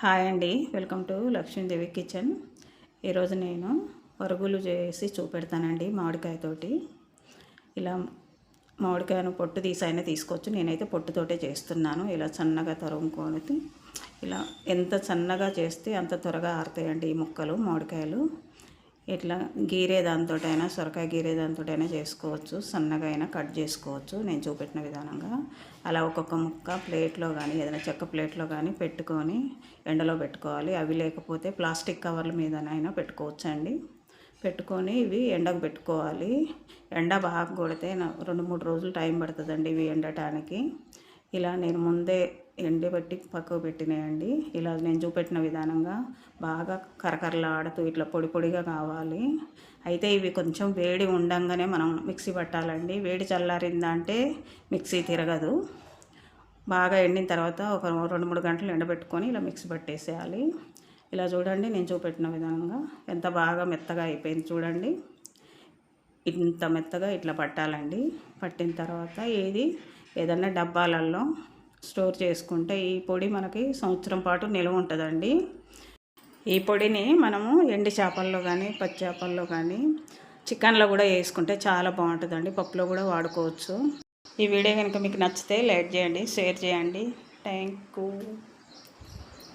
Hi అండి. Welcome to Lakshmidevi kitchen. ఈరోజు నేను పరుగులు చేసి చూపెడతానండి మామిడికాయతోటి. ఇలా మామిడికాయను పొట్టు తీసి అయినా తీసుకోవచ్చు. నేనైతే పొట్టుతోటే చేస్తున్నాను. ఇలా సన్నగా తరుముకొని ఇలా ఎంత సన్నగా చేస్తే అంత త్వరగా ఆరుతాయండి ఈ ముక్కలు మామిడికాయలు. ఇట్లా గీరే దాంతోటైనా సొరకాయ గీరే దాంతోటైనా చేసుకోవచ్చు. సన్నగా అయినా కట్ చేసుకోవచ్చు. నేను చూపెట్టిన విధానంగా. అలా ఒక్కొక్క ముక్క ప్లేట్లో కానీ ఏదైనా చెక్క ప్లేట్లో కానీ పెట్టుకొని ఎండలో పెట్టుకోవాలి. అవి లేకపోతే ప్లాస్టిక్ కవర్ల మీదనైనా పెట్టుకోవచ్చండి. పెట్టుకొని ఇవి ఎండకు పెట్టుకోవాలి. ఎండ బాగా కొడితే రెండు మూడు రోజులు టైం పడుతుందండి ఇవి ఎండటానికి. ఇలా నేను ముందే ఎండబెట్టి పక్కకు పెట్టినాయండి. ఇలా నేను చూపెట్టిన విధానంగా బాగా కరకరలాడుతూ ఇట్లా పొడి పొడిగా కావాలి. అయితే ఇవి కొంచెం వేడి ఉండంగానే మనం మిక్సీ పట్టాలండి. వేడి చల్లారిందంటే మిక్సీ తిరగదు. బాగా ఎండిన తర్వాత ఒక రెండు మూడు గంటలు ఎండబెట్టుకొని ఇలా మిక్సీ పట్టేసేయాలి. ఇలా చూడండి నేను చూపెట్టిన విధంగా ఎంత బాగా మెత్తగా అయిపోయింది చూడండి. ఇంత మెత్తగా ఇట్లా పట్టాలండి. పట్టిన తర్వాత ఏది ఏదన్నా డబ్బాలలో స్టోర్ చేసుకుంటే ఈ పొడి మనకి సంవత్సరం పాటు నిల్వ ఉంటుందండి. ఈ పొడిని మనము ఎండి చేపల్లో కానీ పచ్చి చేపల్లో కానీ చికెన్లో కూడా వేసుకుంటే చాలా బాగుంటుందండి. పప్పులో కూడా వాడుకోవచ్చు. ఈ వీడియో కనుక మీకు నచ్చితే లైక్ చేయండి షేర్ చేయండి. Thank you